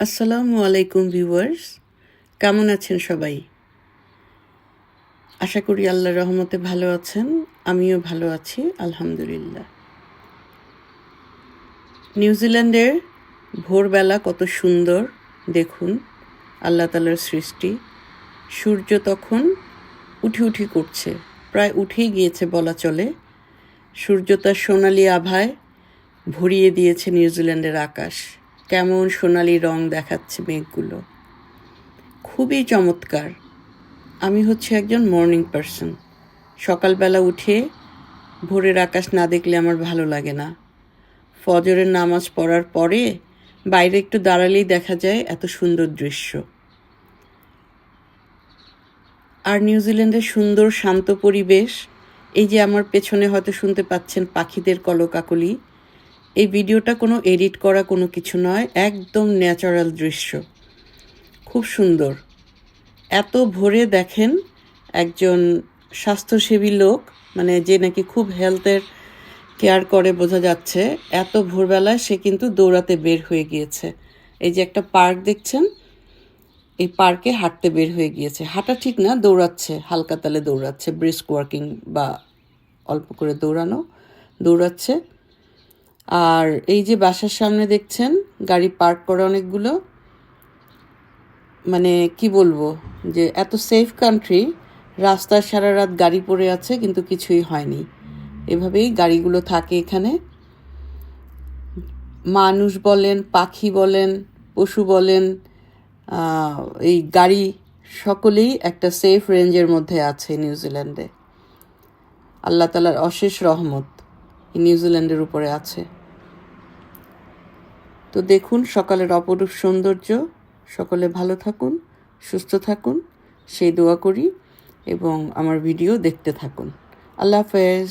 আসসালামু আলাইকুম ভিউয়ার্স। কেমন আছেন সবাই? আশা করি আল্লাহর রহমতে ভালো আছেন, আমিও ভালো আছি, আলহামদুলিল্লাহ। নিউজিল্যান্ডের ভোরবেলা কত সুন্দর, দেখুন, আল্লাহ তালার সৃষ্টি। সূর্য তখন উঠি উঠি করছে, প্রায় উঠেই গিয়েছে বলা চলে। সূর্য তার সোনালি আভায় ভরিয়ে দিয়েছে নিউজিল্যান্ডের আকাশ। কেমন সোনালি রং দেখাচ্ছে মেঘগুলো। খুবই চমৎকার। আমি হচ্ছে একজন মর্নিং পারসন সকালবেলা উঠে ভোরের আকাশ না দেখলে আমার ভালো লাগে না। ফজরের নামাজ পড়ার পরে বাইরে একটু দাঁড়ালেই দেখা যায় এত সুন্দর দৃশ্য। আর নিউজিল্যান্ডের সুন্দর শান্ত পরিবেশ, এই যে আমার পেছনে হয়তো শুনতে পাচ্ছেন পাখিদের কলকাকলি এই ভিডিওটা কোনো এডিট করা কোনো কিছু নয়, একদম ন্যাচারাল দৃশ্য। খুব সুন্দর। এত ভোরে দেখেন একজন স্বাস্থ্যসেবী লোক মানে যে নাকি খুব হেলথের কেয়ার করে বোঝা যাচ্ছে, এত ভোরবেলায় সে কিন্তু দৌড়াতে বের হয়ে গিয়েছে। এই যে একটা পার্ক দেখছেন? এই পার্কে হাঁটতে বের হয়ে গিয়েছে। হাঁটা ঠিক না, দৌড়াচ্ছে, হালকা তালে দৌড়াচ্ছে ব্রিস্ক ওয়ার্কিং বা অল্প করে দৌড়ানো, দৌড়াচ্ছে। আর এই যে বাসার সামনে দেখছেন, গাড়ি পার্ক করা অনেকগুলো। মানে কি বলব, যে এত সেফ কান্ট্রি রাস্তায় সারা রাত গাড়ি পড়ে আছে, কিন্তু কিছুই হয়নি। এভাবেই গাড়িগুলো থাকে এখানে। মানুষ বলেন, পাখি বলেন, পশু বলেন এই গাড়ি সকলেই একটা সেফ রেঞ্জের মধ্যে আছে নিউজিল্যান্ডে। আল্লাহ তালার অশেষ রহমত। নিউজিল্যান্ডের উপরে আছে। তো দেখুন, সকালের অপরূপ সৌন্দর্য। সকলে ভালো থাকুন, সুস্থ থাকুন, সেই দোয়া করি এবং আমার ভিডিও দেখতে থাকুন। আল্লাহ হাফেজ।